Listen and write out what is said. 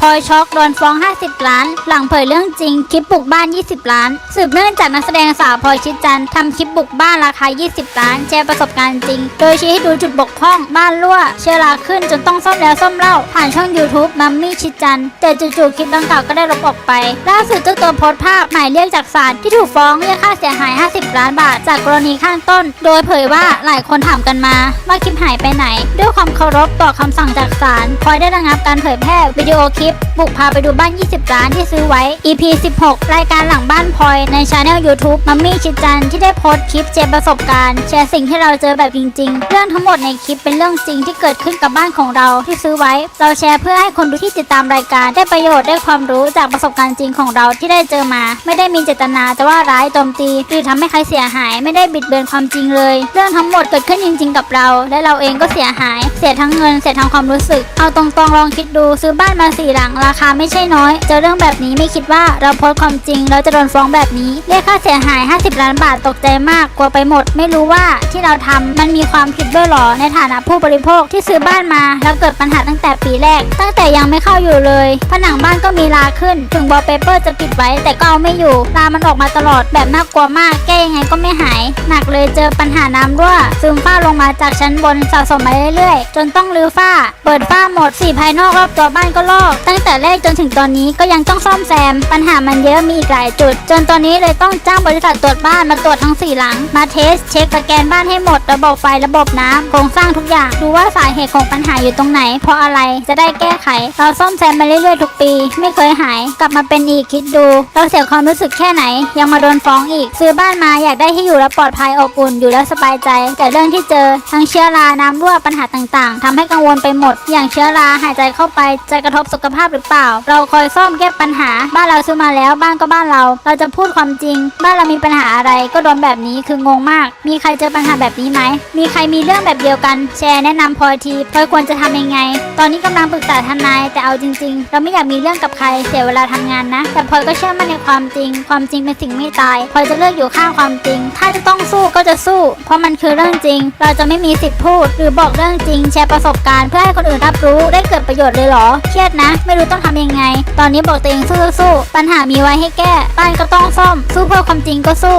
พลอยช็อกโดนฟ้อง 50 ล้าน หลังเผยเรื่องจริง คลิปบุกบ้าน 20 ล้าน สืบเนื่องจากนักแสดงสาวพลอยชิดจันทร์ทำคลิปบุกบ้านราคา 20 ล้าน แชร์ประสบการณ์จริง โดยชี้ให้ดูจุดบกพร่อง บ้านรั่ว เชื้อราขึ้นจนต้องซ่อมแล้วซ่อมเล่า ผ่านช่อง YouTube มัมมี่ชิดจันทร์แต่จู่ๆคลิปดังกล่าวก็ได้ลบออกไป ล่าสุดเจ้าตัวโพสต์ภาพหมายเรียกจากศาลที่ถูกฟ้องเรียกค่าเสียหาย 50 ล้านบาท จากกรณีข้างต้น โดยเผยว่าหลายคนถามกันมาว่าคลิปหายไปไหน ด้วยความเคารพต่อคำสั่งจากศาลพลอยได้ระงับการเผยแพร่วิดีโอคลิปิปบุกพาไปดูบ้าน 20 ล้านที่ซื้อไว้ EP 16 รายการหลังบ้านพลอยในช anel YouTube มัมมี่ชิดจันที่ได้โพสต์คลิปแชร์ประสบการณ์แชร์สิ่งที่เราเจอแบบจริง ๆ เรื่องทั้งหมดในคลิปเป็นเรื่องจริงที่เกิดขึ้นกับบ้านของเราที่ซื้อไว้ เราแชร์เพื่อให้คนดูที่ติดตามรายการ ได้ประโยชน์ได้ความรู้จากประสบการณ์จริงของเราที่ได้เจอมา ไม่ได้มีเจตนาจะว่าร้ายโจมตีหรือทำให้ใครเสียหาย ไม่ได้บิดเบือนความจริงเลย เรื่องทั้งหมดเกิดขึ้นจริง ๆ กับเรา และเราเองก็เสียหาย เสียทั้งเงินเสียทั้งความรู้สึก เอาตรงๆลองคิดดูซื้อบ้านมาสี่หลังราคาไม่ใช่น้อย เจอเรื่องแบบนี้ไม่คิดว่าเราโพสความจริงเราจะโดนฟ้องแบบนี้เรียกค่าเสียหาย 50 ล้านบาทตกใจมากกลัวไปหมด ไม่รู้ว่าที่เราทำมันมีความผิดด้วยหรอในฐานะผู้บริโภคที่ซื้อบ้านมา แล้วเกิดปัญหาตั้งแต่ปีแรก ตั้งแต่ยังไม่เข้าอยู่เลย ผนังบ้านก็มีราขึ้น ถึงบอลเปเปอร์จะปิดไว้ แต่ก็เอาไม่อยู่รามันออกมาตลอดแบบน่ากลัวมากแก้ยังไงก็ไม่หาย หนักเลยเจอปัญหาน้ำรั่วซึมฝ้าลงมาจากชั้นบนสะสมมาเรื่อยๆ จนต้องรื้อฝ้า เปิดฝ้าหมดสีภายนอกรอบตัวบ้านก็ลอกตั้งแต่แรกจนถึงตอนนี้ก็ยังต้องซ่อมแซม ปัญหามันเยอะมีอีกหลายจุด จนตอนนี้เลยต้องจ้างบริษัทตรวจบ้านมาตรวจทั้งสี่หลัง มาเทสเช็คสแกนบ้านให้หมด ระบบไฟระบบน้ำโครงสร้างทุกอย่างดูว่าสาเหตุของปัญหาอยู่ตรงไหน เพราะอะไรจะได้แก้ไข เราซ่อมแซมมาเรื่อยๆทุกปี ไม่เคยหายกลับมาเป็นอีกคิดดู เราเสียความรู้สึกแค่ไหน ยังมาโดนฟ้องอีก ซื้อบ้านมาอยากได้ที่อยู่แล้วปลอดภัยอบอุ่นอยู่แล้วสบายใจ แต่เรื่องที่เจอทั้งเชื้อราน้ำรั่วปัญหาต่างๆทำให้กังวลไปหมด อย่างเชื้อราหายใจเข้าไปจะกระทบสุขภาพหรือเปล่า เราคอยซ่อมแก้ปัญหา บ้านเราซื้อมาแล้วบ้านก็บ้านเรา เราจะพูดความจริง บ้านเรามีปัญหาอะไรก็โดนแบบนี้คืองงมาก มีใครเจอปัญหาแบบนี้ไหม มีใครมีเรื่องแบบเดียวกัน แชร์แนะนำพลอยทีพลอยควรจะทำยังไง ตอนนี้กำลังปรึกษาทนาย แต่เอาจริง ๆ เราไม่อยากมีเรื่องกับใครเสียเวลาทำงานนะ แต่พลอยก็เชื่อมั่นในความจริง ความจริงเป็นสิ่งไม่ตายพลอยจะเลือกอยู่ข้างความจริง ถ้าจะต้องสู้ก็จะสู้ เพราะมันคือเรื่องจริง เราจะไม่มีสิทธิ์พูด หรือบอกเรื่องจริง แชร์ประสบการณ์เพื่อให้คนอื่นรับรู้ได้เกิดประโยชน์เลยเหรอ เครียดนะไม่รู้ต้องทำยังไง ตอนนี้บอกตัวเองสู้ๆปัญหามีไว้ให้แก้บ้านก็ต้องซ่อม สู้เพื่อความจริงก็สู้